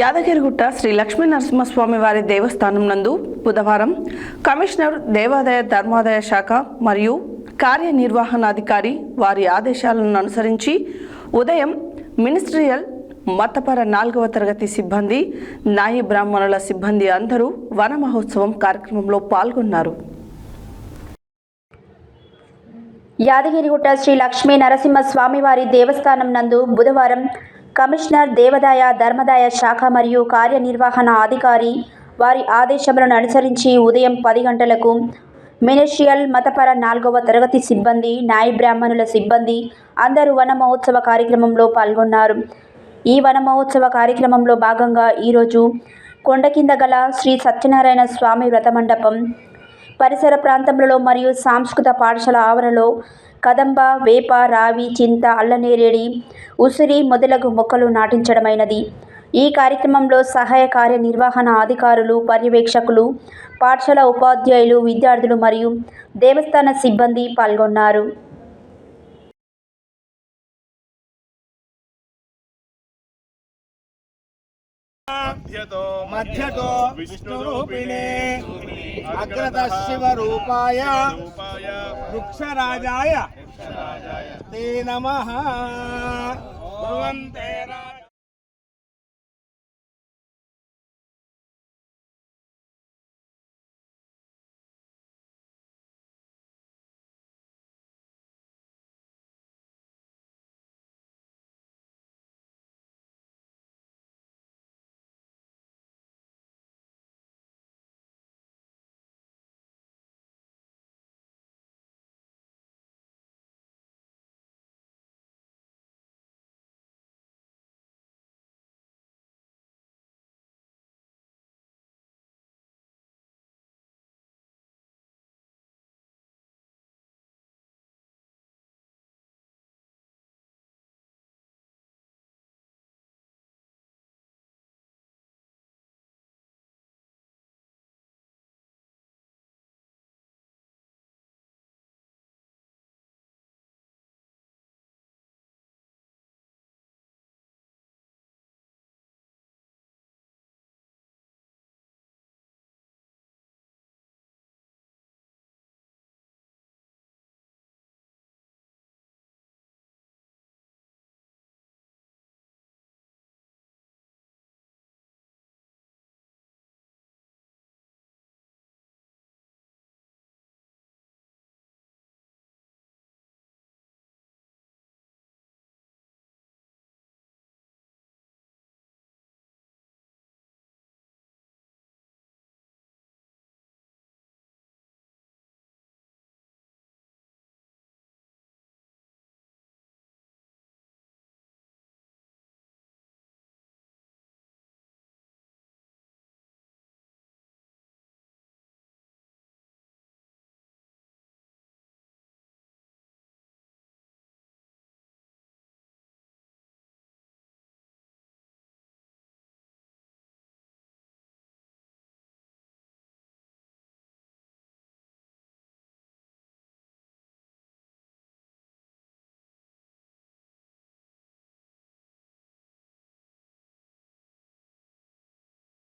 యాదగిరిగుట్ట శ్రీ లక్ష్మీ నరసింహస్వామి వారి దేవస్థానం నందు బుధవారం కమిషనర్ దేవాదాయ ధర్మాదాయ శాఖ మరియు కార్యనిర్వహణాధికారి వారి ఆదేశాలను అనుసరించి ఉదయం మినిస్ట్రియల్ మతపర నాలుగవ తరగతి సిబ్బంది నాయి బ్రాహ్మణుల సిబ్బంది అందరూ వన మహోత్సవం కార్యక్రమంలో పాల్గొన్నారు. యాదగిరిగుట్ట శ్రీ లక్ష్మీ నరసింహ స్వామివారి దేవస్థానం నందు బుధవారం కమిషనర్ దేవదాయ ధర్మదాయ శాఖ మరియు కార్యనిర్వహణ అధికారి వారి ఆదేశములను అనుసరించి ఉదయం పది గంటలకు మినిషియల్ మతపర నాలుగవ తరగతి సిబ్బంది నాయ బ్రాహ్మణుల సిబ్బంది అందరూ వన మహోత్సవ కార్యక్రమంలో పాల్గొన్నారు. ఈ వన మహోత్సవ కార్యక్రమంలో భాగంగా ఈరోజు కొండ కింద గల శ్రీ సత్యనారాయణ స్వామి వ్రత మండపం పరిసర ప్రాంతములలో మరియు సాంస్కృత పాఠశాల ఆవరణలో కదంబ వేప రావి చింత అల్లనేరేడి ఉసిరి మొదలగు మొక్కలు నాటించడమైనది. ఈ కార్యక్రమంలో సహాయ కార్యనిర్వహణ అధికారులు పర్యవేక్షకులు పాఠశాల ఉపాధ్యాయులు విద్యార్థులు మరియు దేవస్థాన సిబ్బంది పాల్గొన్నారు. మధ్యతో మధ్యతో విష్ణురూపిణే అగ్రత శివరూపాయ రూపాయ వృక్షరాజాయ. తే నమ. భవంతే